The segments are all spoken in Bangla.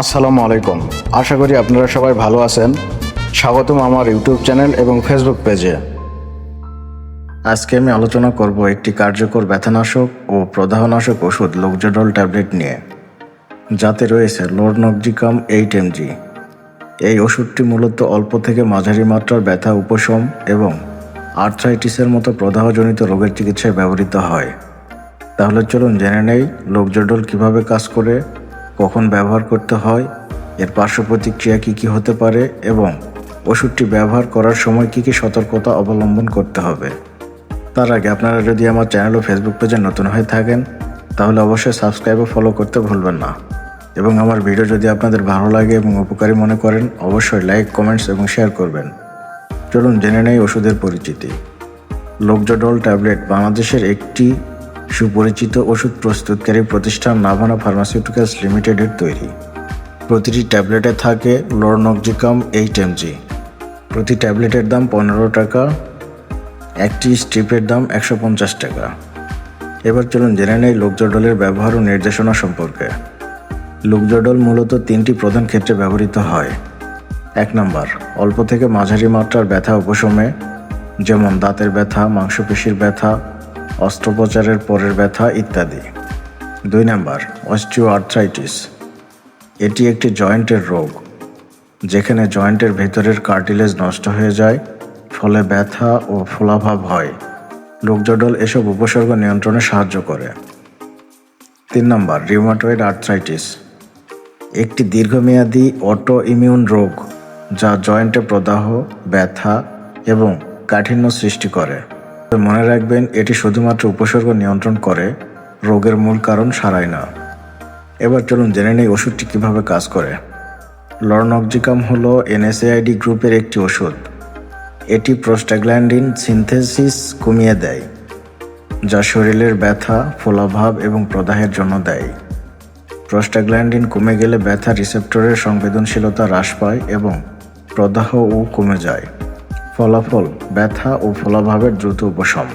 আসসালামু আলাইকুম। আশা করি আপনারা সবাই ভালো আছেন। স্বাগতম আমার ইউটিউব চ্যানেল এবং ফেসবুক পেজে। আজকে আমি আলোচনা করব একটি কার্যকর ব্যথানাশক ও প্রদাহনাশক ওষুধ লোকজডল ট্যাবলেট নিয়ে, যাতে রয়েছে লোরনকজিকাম এইট এমজি। এই ওষুধটি মূলত অল্প থেকে মাঝারি মাত্রার ব্যথা উপশম এবং আর্থ্রাইটিসের মতো প্রদাহজনিত রোগের চিকিৎসায় ব্যবহৃত হয়। তাহলে চলুন জেনে নেই লোকজডল কীভাবে কাজ করে কখন ব্যবহার করতে হয়, এর পার্শ্ব প্রতিক্রিয়া কী কী হতে পারে এবং ওষুধটি ব্যবহার করার সময় কী কী সতর্কতা অবলম্বন করতে হবে। তার আগে আপনারা যদি আমার চ্যানেল ও ফেসবুক পেজে নতুন হয়ে থাকেন, তাহলে অবশ্যই সাবস্ক্রাইব ও ফলো করতে ভুলবেন না। এবং আমার ভিডিও যদি আপনাদের ভালো লাগে এবং উপকারী মনে করেন, অবশ্যই লাইক কমেন্টস এবং শেয়ার করবেন। চলুন জেনে নেই ওষুধের পরিচিতি। লোকজডল ট্যাবলেট বাংলাদেশের একটি সুপরিচিত ওষুধ প্রস্তুতকারী প্রতিষ্ঠান নাভানা ফার্মাসিউটিক্যালস লিমিটেডের তৈরি। প্রতিটি ট্যাবলেটে থাকে লোরনকজিকাম এইট এমজি। প্রতি ট্যাবলেটের দাম পনেরো টাকা, একটি স্ট্রিপের দাম একশো পঞ্চাশ টাকা। এবার চলুন জেনে নেই লোকজডলের ব্যবহার ও নির্দেশনা সম্পর্কে। লোকজডল মূলত তিনটি প্রধান ক্ষেত্রে ব্যবহৃত হয়। এক নম্বর, অল্প থেকে মাঝারি মাত্রার ব্যথা উপশমে, যেমন দাঁতের ব্যথা, মাংসপেশির ব্যথা অস্ত্রোপচারের পরের ব্যথা ইত্যাদি। দুই নাম্বার অস্টিও আর্থ্রাইটিস এটি একটি জয়েন্টের রোগ, যেখানে জয়েন্টের ভেতরের কার্টিলেজ নষ্ট হয়ে যায়, ফলে ব্যথা ও ফোলাভাব হয়। লোকজডল এসব উপসর্গ নিয়ন্ত্রণে সাহায্য করে। তিন নম্বর, রিউমাটয়েড আর্থ্রাইটিস। একটি দীর্ঘমেয়াদী অটো ইমিউন রোগ, যা জয়েন্টে প্রদাহ, ব্যথা এবং কাঠিন্য সৃষ্টি করে। মনে রাখবেন, এটি শুধুমাত্র উপসর্গ নিয়ন্ত্রণ করে, রোগের মূল কারণ সারায় না। এবার চলুন জেনে নেই ওষুধটি কীভাবে কাজ করে। লর্নকজিকাম হল এনএসএআইডি গ্রুপের একটি ওষুধ। এটি প্রোস্টাগ্ল্যান্ডিন সিনথেসিস কমিয়ে দেয়, যা শরীরের ব্যথা, ফোলাভাব এবং প্রদাহের জন্য দেয়। প্রোস্টাগ্ল্যান্ডিন কমে গেলে ব্যথা রিসেপ্টরের সংবেদনশীলতা হ্রাস পায় এবং প্রদাহও কমে যায়। ফলাফল, ব্যথা ও ফলাভাবের দ্রুত উপশম।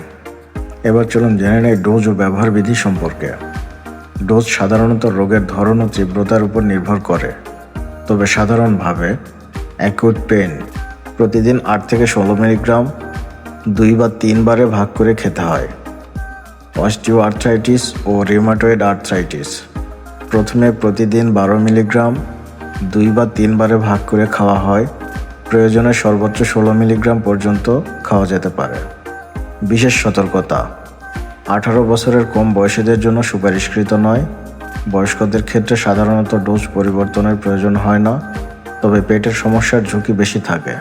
এবার চলুন জেনে নেই ডোজ ও ব্যবহার বিধি সম্পর্কে। ডোজ সাধারণত রোগের ধরন ও তীব্রতার উপর নির্ভর করে। তবে সাধারণভাবে অ্যাকুট পেন প্রতিদিন আট থেকে ষোলো মিলিগ্রাম, দুই বা তিনবারে ভাগ করে খেতে হয়। অস্টিও আর্থ্রাইটিস ও রিউমাটয়েড আর্থ্রাইটিস প্রথমে প্রতিদিন বারো মিলিগ্রাম, দুই বা তিনবারে ভাগ করে খাওয়া হয়। প্রয়োজনে সর্বোচ্চ ষোলো মিলিগ্রাম পর্যন্ত খাওয়া যেতে পারে। বিশেষ সতর্কতা, আঠারো বছরের কম বয়সীদের জন্য সুপারিশকৃত নয়। বয়স্কদের ক্ষেত্রে সাধারণত ডোজ পরিবর্তনের প্রয়োজন হয় না, তবে পেটের সমস্যার ঝুঁকি বেশি থাকে।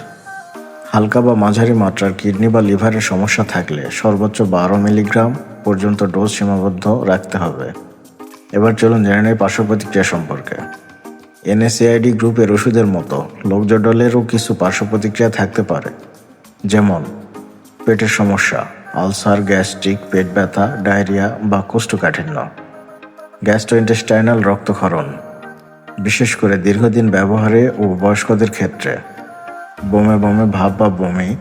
হালকা বা মাঝারি মাত্রার কিডনি বা লিভারের সমস্যা থাকলে সর্বোচ্চ বারো মিলিগ্রাম পর্যন্ত ডোজ সীমাবদ্ধ রাখতে হবে। এবার চলুন জেনে নেই পার্শ্ব প্রতিক্রিয়া সম্পর্কে। এনএসএআইডি গ্রুপের ওষুধের মতো লোকজডলেরও কিছু পার্শ্ব প্রতিক্রিয়া থাকতে পারে। যেমন, পেটের সমস্যা, আলসার, গ্যাস্ট্রিক, পেট ব্যথা, ডায়রিয়া বা কোষ্ঠকাঠিন্য, গ্যাস্ট্রোইন্টেস্টাইনাল রক্তক্ষরণ, বিশেষ করে দীর্ঘদিন ব্যবহারে ও বয়স্কদের ক্ষেত্রে, বমে বমে ভাব বা বমি,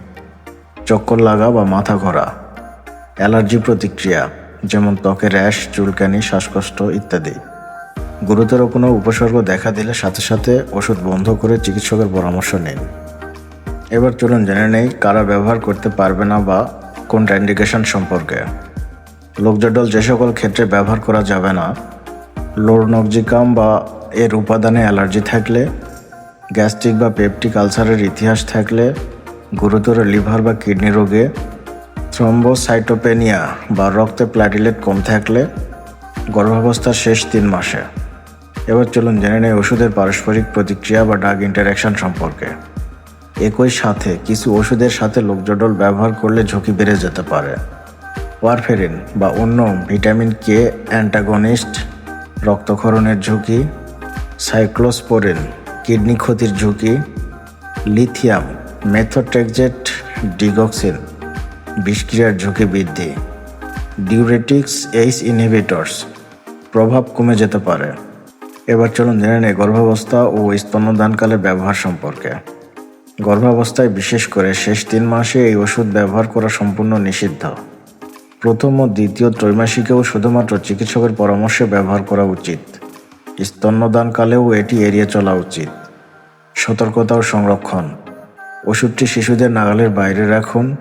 চক্কর লাগা বা মাথা ঘোরা, অ্যালার্জি প্রতিক্রিয়া, যেমন ত্বকে র্যাশ, চুলকানি, শ্বাসকষ্ট ইত্যাদি। গুরুতর কোনো উপসর্গ দেখা দিলে সাথে সাথে ওষুধ বন্ধ করে চিকিৎসকের পরামর্শ নিন। এবার চলুন জেনে নেই কারা ব্যবহার করতে পারবে না বা কোনটা ইন্ডিকেশন সম্পর্কে। লোকজডল যে সকল ক্ষেত্রে ব্যবহার করা যাবে না লোরনকজিকাম বা এর উপাদানে অ্যালার্জি থাকলে, গ্যাস্ট্রিক বা পেপটিক আলসারের ইতিহাস থাকলে, গুরুতর লিভার বা কিডনি রোগে, থ্রম্বোসাইটোপেনিয়া বা রক্তে প্ল্যাটিলেট কম থাকলে, গর্ভাবস্থার শেষ তিন মাসে। এবার চলুন জেনে নেই ওষুধের পারস্পরিক প্রতিক্রিয়া বা ডাগ ইন্টারাকশন সম্পর্কে। একই সাথে কিছু ওষুধের সাথে লোকজডল ব্যবহার করলে ঝুঁকি বেড়ে যেতে পারে। ওয়ারফেরিন বা অন্য ভিটামিন কে অ্যান্টাগনিস্ট রক্তক্ষরণের ঝুঁকি, সাইক্লোস্পোরিন, কিডনি ক্ষতির ঝুঁকি, লিথিয়াম মেথোট্রেকজেট ডিগক্সিন, বিষক্রিয়ার ঝুঁকি বৃদ্ধি, ডিউরেটিক্স এইস ইনহিবিটর্স প্রভাব কমে যেতে পারে। এবার চলুন জেনে নেই গর্ভাবস্থা ও স্তন্যদানকালে ব্যবহার সম্পর্কে। গর্ভাবস্থায় বিশেষ করে শেষ তিন মাসে এই ওষুধ ব্যবহার করা সম্পূর্ণ নিষিদ্ধ। প্রথম ও দ্বিতীয় ত্রৈমাসিকেও শুধুমাত্র চিকিৎসকের পরামর্শে ব্যবহার করা উচিত। স্তন্যদানকালেও এটি এড়িয়ে চলা উচিত। সতর্কতা ও সংরক্ষণ। ওষুধটি শিশুদের নাগালের বাইরে রাখুন।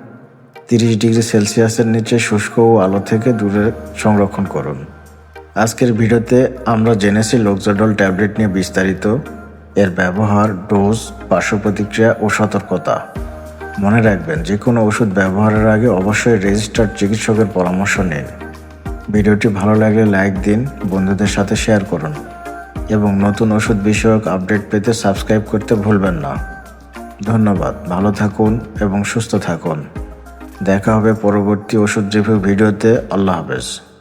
তিরিশ ডিগ্রি সেলসিয়াসের নিচে শুষ্ক ও আলো থেকে দূরে সংরক্ষণ করুন। আজকের ভিডিওতে আমরা জেনেছি লোকজডল ট্যাবলেট নিয়ে বিস্তারিত, এর ব্যবহার, ডোজ, পার্শ্ব প্রতিক্রিয়া ও সতর্কতা। মনে রাখবেন যে কোনো ওষুধ ব্যবহারের আগে অবশ্যই রেজিস্টার্ড চিকিৎসকের পরামর্শ নিন। ভিডিওটি ভালো লাগলে লাইক দিন, বন্ধুদের সাথে শেয়ার করুন। এবং নতুন ওষুধ বিষয়ক আপডেট পেতে সাবস্ক্রাইব করতে ভুলবেন না। ধন্যবাদ, ভালো থাকুন এবং সুস্থ থাকুন। দেখা হবে পরবর্তী ওষুধ রিভিউ ভিডিওতে। আল্লাহ হাফেজ।